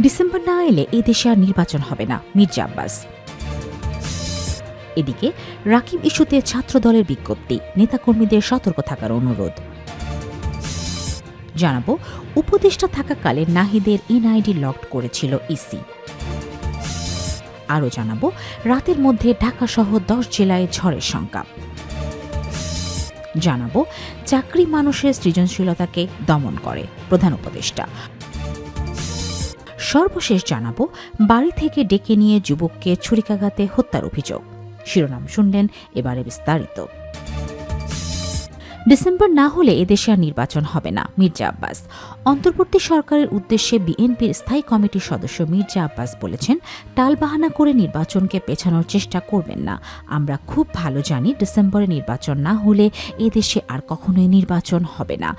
December না এলে এ দেশে আর নির্বাচন হবে না, মির্জা আব্বাস। এদিকে রাকিব ইস্যুতে ছাত্র দলের বিজ্ঞপ্তি, নেতাকর্মীদের সতর্ক থাকার অনুরোধ। জানাব, উপদেষ্টা থাকাকালে নাহিদের এনআইডি লকড করেছিল ইসি। আরও জানাব, রাতের মধ্যে ঢাকা সহ দশ জেলায় ঝড়ের শঙ্কা। জানাব, চাকরি মানুষের সৃজনশীলতাকে দমন করে, প্রধান উপদেষ্টা। সর্বশেষ জানাব বাড়ি থেকে ডেকে নিয়ে যুবককে ছুরিকাঘাতে হত্যার অভিযোগ। শিরোনাম শুনলেন এবারে বিস্তারিত। ডিসেম্বর না হলে এদেশে আর নির্বাচন হবে না, মির্জা আব্বাস। অন্তর্বর্তী সরকারের উদ্দেশ্যে বিএনপির স্থায়ী কমিটির সদস্য মির্জা আব্বাস বলেছেন, টালবাহানা করে নির্বাচনকে পেছানোর চেষ্টা করবেন না। আমরা খুব ভালো জানি ডিসেম্বরে নির্বাচন না হলে এদেশে আর কখনোই নির্বাচন হবে না।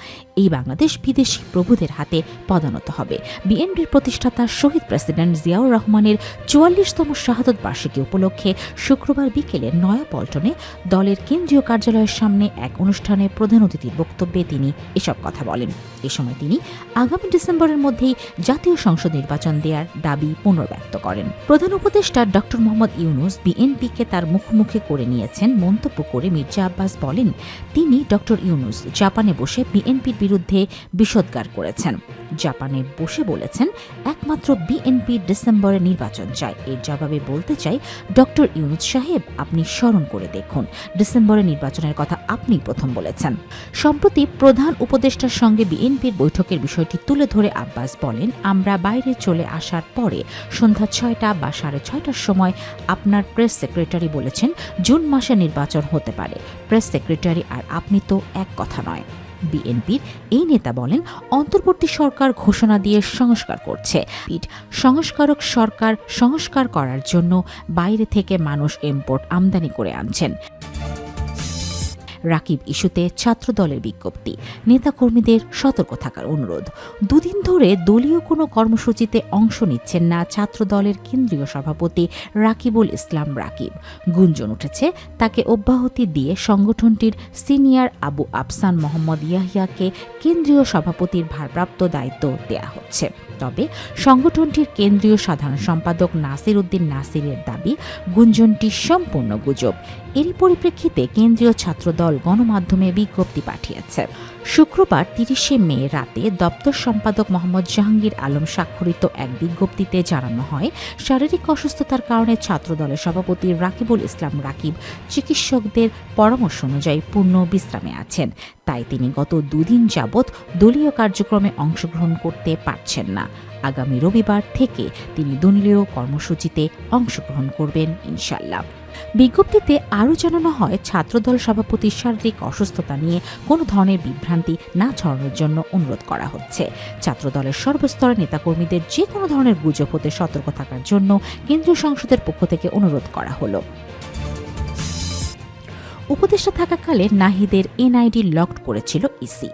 এই বাংলাদেশ বিদেশি প্রভুদের হাতে পদানত হবে। বিএনপির প্রতিষ্ঠাতা শহীদ প্রেসিডেন্ট জিয়াউর রহমানের চুয়াল্লিশতম শাহাদত বার্ষিকী উপলক্ষে শুক্রবার বিকেলে নয়াপল্টনে দলের কেন্দ্রীয় কার্যালয়ের সামনে এক অনুষ্ঠানে প্রধান অতিথির বক্তব্যে তিনি এসব কথা বলেন। এ সময় তিনি আগামী ডিসেম্বরের মধ্যেই জাতীয় সংসদ নির্বাচন দেওয়ার দাবি পুনর্ব্যক্ত করেন। প্রধান উপদেষ্টা ড. মোহাম্মদ ইউনুস বিএনপিকে তার মুখোমুখি করে নিয়েছেন মন্তব্য করে মির্জা আব্বাস বলেন, তিনি ড. ইউনুস জাপানে বসে বিএনপির বিরুদ্ধে বিষোদ্গার করেছেন। জাপানে বসে বলেছেন, একমাত্র বিএনপি ডিসেম্বরে নির্বাচন চায়। এর জবাবে বলতে চাই ডক্টর ইউনুস সাহেব, আপনি স্মরণ করে দেখুন। ডিসেম্বরে নির্বাচনের কথা আপনি প্রথম বলেছেন। সম্প্রতি প্রধান উপদেষ্টার সঙ্গে বিএনপির বৈঠকের বিষয়টি তুলে ধরে আব্বাস বলেন, আমরা বাইরে চলে আসার পরে সন্ধ্যা ছয়টা বা সাড়ে ছয়টার সময় আপনার প্রেস সেক্রেটারি বলেছেন, জুন মাসে নির্বাচন হতে পারে। প্রেস সেক্রেটারি আর আপনি তো এক কথা নয়। বিএনপির এই নেতা বলেন, অন্তর্বর্তী সরকার ঘোষণা দিয়ে সংস্কার করছে। সংস্কারক সরকার সংস্কার করার জন্য বাইরে থেকে মানুষ ইম্পোর্ট আমদানি করে আনছেন। রাকিব ইস্যুতে ছাত্রদলের বিজ্ঞপ্তি। নেতাকর্মীদের সতর্ক থাকার অনুরোধ। দুদিন ধরে দলীয় কোনো কর্মসূচিতে অংশ নিচ্ছেন না ছাত্রদলের কেন্দ্রীয় সভাপতি রাকিবুল ইসলাম রাকিব। গুঞ্জন উঠেছে, তাকে অব্যাহতি দিয়ে সংগঠনটির সিনিয়র আবু আফসান মোহাম্মদ ইয়াহিয়াকে কেন্দ্রীয় সভাপতির ভারপ্রাপ্ত দায়িত্ব দেয়া হচ্ছে। তবে সংগঠনটির কেন্দ্রীয় সাধারণ সম্পাদক নাসির উদ্দিন নাসিরের দাবি, গুঞ্জনটি সম্পূর্ণ গুজব। এরই পরিপ্রেক্ষিতে কেন্দ্রীয় ছাত্রদল গণমাধ্যমে বিজ্ঞপ্তি পাঠিয়েছে। শুক্রবার তিরিশে মে রাতে দপ্তর সম্পাদক মোহাম্মদ জাহাঙ্গীর আলম স্বাক্ষরিত এক বিজ্ঞপ্তিতে জানানো হয়, শারীরিক অসুস্থতার কারণে ছাত্রদলের সভাপতি রাকিবুল ইসলাম রাকিব চিকিৎসকদের পরামর্শ অনুযায়ী পূর্ণ বিশ্রামে আছেন। তাই তিনি গত দুদিন যাবৎ দলীয় কার্যক্রমে অংশগ্রহণ করতে পারছেন না। আগামী রবিবার থেকে তিনি দলীয় কর্মসূচিতে অংশগ্রহণ করবেন ইনশাল্লাহ বিজ্ঞপ্তিতে আরও জানানো হয়, ছাত্রদল সভাপতি শারীরিক অসুস্থতা নিয়ে কোনো ধরনের বিভ্রান্তি না ছড়ানোর জন্য অনুরোধ করা হচ্ছে। ছাত্রদলের সর্বস্তরের নেতাকর্মীদের যে কোনো ধরনের গুজব হতে সতর্ক থাকার জন্য কেন্দ্রীয় সংসদের পক্ষ থেকে অনুরোধ করা হলো। উপদেষ্টা থাকাকালে নাহিদের এনআইডি লকড করেছিল ইসি।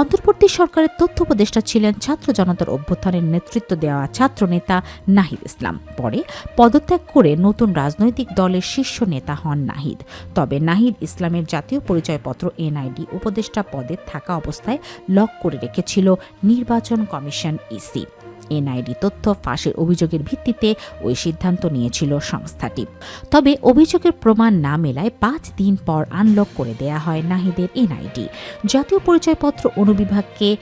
অন্তর্বর্তী সরকারের তথ্য উপদেষ্টা ছিলেন ছাত্র জনতার অভ্যুত্থানের নেতৃত্ব দেওয়া ছাত্রনেতা নাহিদ ইসলাম। পরে পদত্যাগ করে নতুন রাজনৈতিক দলের শীর্ষ নেতা হন নাহিদ। তবে নাহিদ ইসলামের জাতীয় পরিচয়পত্র এনআইডি উপদেষ্টা পদে থাকা অবস্থায় লক করে রেখেছিল নির্বাচন কমিশন ইসি। এনআইডি তথ্য ফাঁসের অভিযোগের ভিত্তিতে ওই সিদ্ধান্ত নিয়েছিল সংস্থাটি। তবে অভিযোগের প্রমাণ না মেলায় পাঁচ দিন পর আনলক করে দেয়া হয় নাহিদের এনআইডি। জাতীয় পরিচয়পত্র অনুবিভাগকে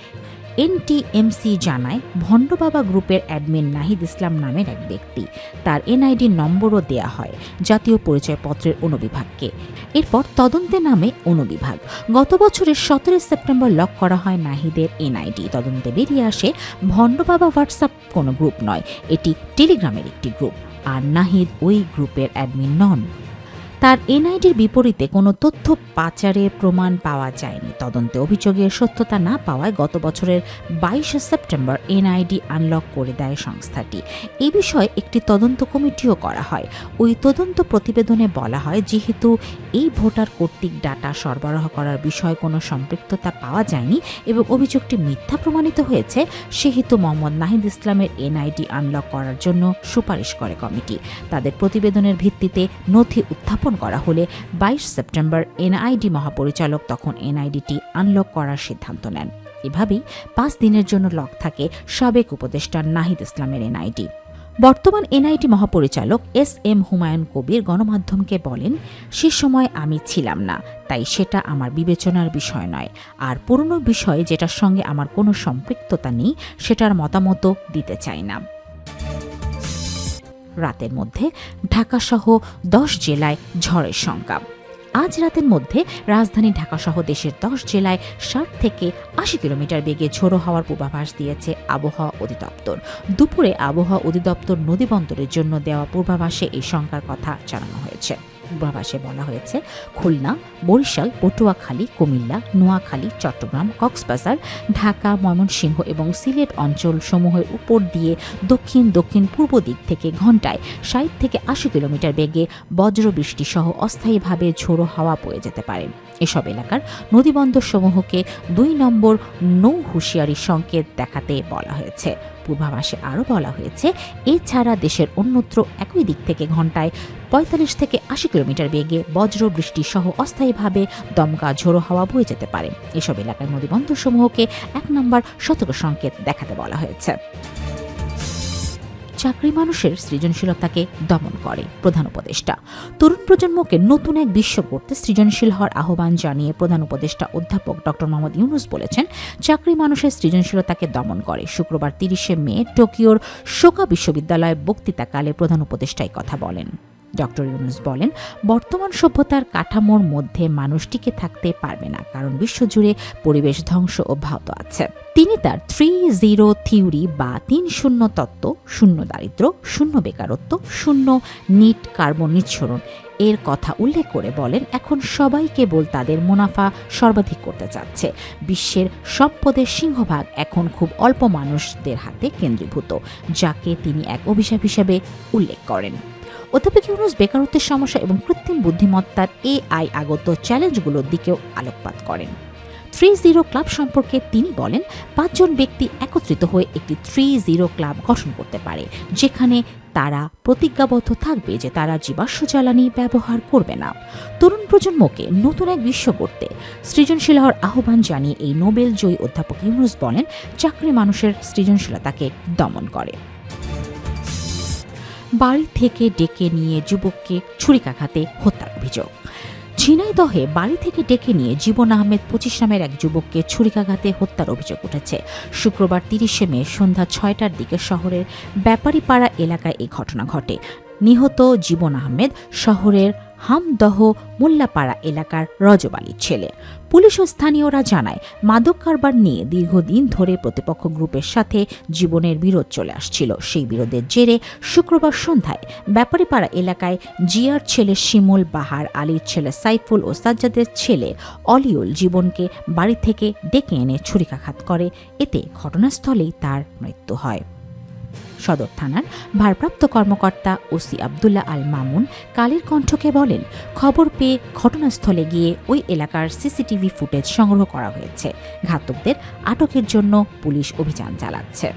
এনটিএমসি জানায়, ভণ্ডবাবা গ্রুপের অ্যাডমিন নাহিদ ইসলাম নামের এক ব্যক্তি। তার এনআইডি নম্বরও দেয়া হয়, জাতীয় পরিচয়পত্রের অনুবিভাগকে। এরপর তদন্তে নামে অনুবিভাগ। গত বছরের সতেরো সেপ্টেম্বর লক করা হয় নাহিদের এনআইডি। তদন্তে বেরিয়ে আসে, ভণ্ডবাবা হোয়াটসঅ্যাপ কোনো গ্রুপ নয়, এটি টেলিগ্রামের একটি গ্রুপ, আর নাহিদ ওই গ্রুপের অ্যাডমিন নন। তার এনআইডির বিপরীতে কোনো তথ্য পাচারের প্রমাণ পাওয়া যায়নি। তদন্তে অভিযোগের সত্যতা না পাওয়ায় গত বছরের বাইশে সেপ্টেম্বর এনআইডি আনলক করে দেয় সংস্থাটি। এ বিষয়ে একটি তদন্ত কমিটিও করা হয়। ওই তদন্ত প্রতিবেদনে বলা হয়, যেহেতু এই ভোটার কর্তৃক ডাটা সরবরাহ করার বিষয়ে কোনো সম্পৃক্ততা পাওয়া যায়নি এবং অভিযোগটি মিথ্যা প্রমাণিত হয়েছে, সেহেতু মোহাম্মদ নাহিদ ইসলামের এনআইডি আনলক করার জন্য সুপারিশ করে কমিটি। তাদের প্রতিবেদনের ভিত্তিতে নথি উত্থাপন করা হলে বাইশ সেপ্টেম্বর এনআইডি মহাপরিচালক তখন এনআইডিটি আনলক করার সিদ্ধান্ত নেন। এভাবেই পাঁচ দিনের জন্য লক থাকে সাবেক উপদেষ্টা নাহিদ ইসলামের এনআইডি। বর্তমান এনআইটি মহাপরিচালক এস এম হুমায়ুন কবির গণমাধ্যমকে বলেন, সে সময় আমি ছিলাম না, তাই সেটা আমার বিবেচনার বিষয় নয়। আর পুরনো বিষয় যেটার সঙ্গে আমার কোনো সম্পৃক্ততা নেই, সেটার মতামতও দিতে চাই না। রাতের মধ্যে ঢাকাসহ দশ জেলায় ঝড়ের সংখ্যা। আজ রাতের মধ্যে রাজধানী ঢাকাসহ দেশের দশ জেলায় ষাট থেকে আশি কিলোমিটার বেগে ঝোড়ো হওয়ার পূর্বাভাস দিয়েছে আবহাওয়া অধিদপ্তর। দুপুরে আবহাওয়া অধিদপ্তর নদীবন্দরের জন্য দেওয়া পূর্বাভাসে এই সংখ্যার কথা জানানো হয়েছে। পূর্বাভাসে বলা হয়েছে, খুলনা, বরিশাল, পটুয়াখালী, কুমিল্লা, নোয়াখালী, চট্টগ্রাম, কক্সবাজার, ঢাকা, ময়মনসিংহ এবং সিলেট অঞ্চল সমূহের উপর দিয়ে দক্ষিণ দক্ষিণ, পূর্ব দিক থেকে ঘন্টায় ষাট থেকে আশি কিলোমিটার বেগে বজ্রবৃষ্টি সহ অস্থায়ীভাবে ঝোড়ো হাওয়া বয়ে যেতে পারে। এসব এলাকার নদীবন্দর সমূহকে দুই নম্বর নৌ হুঁশিয়ারি সংকেত দেখাতে বলা হয়েছে। পূর্বাভাসে আরও বলা হয়েছে, এছাড়া দেশের অন্যত্র একই দিক থেকে ঘন্টায় পঁয়তাল্লিশ থেকে আশি কিলোমিটার বেগে বজ্র বৃষ্টি সহ অস্থায়ীভাবে দমকা ঝোড়ো হাওয়া বয়ে যেতে পারে। এসব এলাকার নদীবন্দর সমূহকে এক নম্বর সতর্ক সংকেত দেখাতে বলা হয়েছে। চাকরি মানুষের সৃজনশীলতাকে দমন করে, প্রধান উপদেষ্টা। তরুণ প্রজন্মকে নতুন এক বিশ্ব করতে সৃজনশীল হওয়ার আহ্বান জানিয়ে প্রধান উপদেষ্টা অধ্যাপক ডক্টর মোহাম্মদ ইউনুস বলেছেন, চাকরি মানুষের সৃজনশীলতাকে দমন করে। শুক্রবার তিরিশে মে, টোকিওর শোকা বিশ্ববিদ্যালয়ে বক্তৃতাকালে প্রধান উপদেষ্টায় কথা বলেন। ডক্টর ইউনুস বলেন, বর্তমান সভ্যতার কাঠামোর মধ্যে মানুষ টিকে থাকতে পারবে না, কারণ বিশ্বজুড়ে পরিবেশ ধ্বংস অব্যাহত আছে। তিনি তার থ্রি জিরো থিওরি বা তিন শূন্য তত্ত্ব, শূন্য দারিদ্র, শূন্য বেকারত্ব, শূন্য নিট কার্বন নিঃসরণ এর কথা উল্লেখ করে বলেন, এখন সবাই কেবল তাদের মুনাফা সর্বাধিক করতে চাচ্ছে। বিশ্বের সম্পদের সিংহভাগ এখন খুব অল্প মানুষদের হাতে কেন্দ্রীভূত, যাকে তিনি এক অভিশাপ হিসেবে উল্লেখ করেন। অধ্যাপক ইউনুস বেকারত্বের সমস্যা এবং কৃত্রিম বুদ্ধিমত্তার এআই আগত চ্যালেঞ্জগুলোর দিকেও আলোকপাত করেন। থ্রি জিরো ক্লাব সম্পর্কে তিনি বলেন, পাঁচজন ব্যক্তি একত্রিত হয়ে একটি থ্রি জিরো ক্লাব গঠন করতে পারে, যেখানে তারা প্রতিজ্ঞাবদ্ধ থাকবে যে তারা জীবাশ্ম জ্বালানি ব্যবহার করবে না। তরুণ প্রজন্মকে নতুন এক বিশ্ব করতে সৃজনশীল হওয়ার আহ্বান জানিয়ে এই নোবেল জয়ী অধ্যাপক ইউনুস বলেন, চাকরি মানুষের সৃজনশীলতাকে দমন করে। বাড়ি থেকে ডেকে নিয়ে যুবককে ছুরিকাঘাতে হত্যার অভিযোগ। ঝিনাইদহে বাড়ি থেকে ডেকে নিয়ে জীবন আহমেদ পঁচিশ নামের এক যুবককে ছুরিকাঘাতে হত্যার অভিযোগ উঠেছে। শুক্রবার তিরিশে মে সন্ধ্যা ছয়টার দিকে শহরের ব্যাপারীপাড়া এলাকায় এই ঘটনা ঘটে। নিহত জীবন আহমেদ শহরের হামদহ মোল্লাপাড়া এলাকার রজব আলীর ছেলে। পুলিশ ও স্থানীয়রা জানায়, মাদক কারবার নিয়ে দীর্ঘদিন ধরে প্রতিপক্ষ গ্রুপের সাথে জীবনের বিরোধ চলে আসছিল। সেই বিরোধের জেরে শুক্রবার সন্ধ্যায় ব্যাপারীপাড়া এলাকায় জিয়ার ছেলে শিমুল বাহার আলীর ছেলে সাইফুল ও সাজ্জাদের ছেলে অলিউল জীবনকে বাড়ি থেকে ডেকে এনে ছুরিকাঘাত করে। এতে ঘটনাস্থলেই তার মৃত্যু হয়। সদর থানার ভারপ্রাপ্ত কর্মকর্তা ওসি আবদুল্লাহ আল মামুন কালের কণ্ঠকে বলেন, খবর পেয়ে ঘটনাস্থলে গিয়ে ওই এলাকার সিসিটিভি ফুটেজ সংগ্রহ করা হয়েছে। ঘাতকদের আটকের জন্য পুলিশ অভিযান চালাচ্ছে।